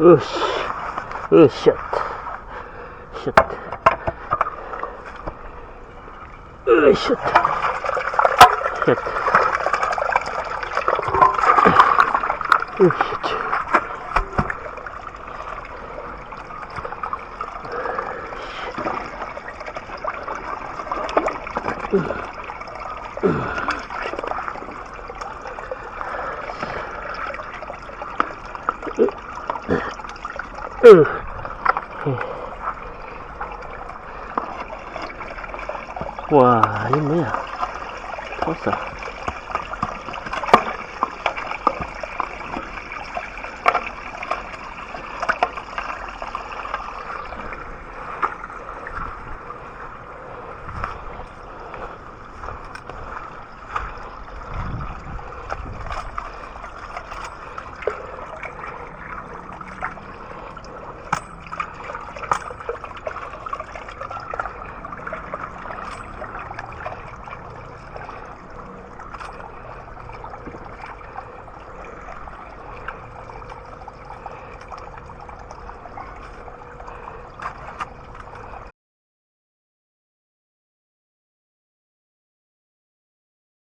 으씨, 으쌰, 쉣, 으쌰, 쉣, 으쌰. 으. 嗯。哇你妹啊，好死了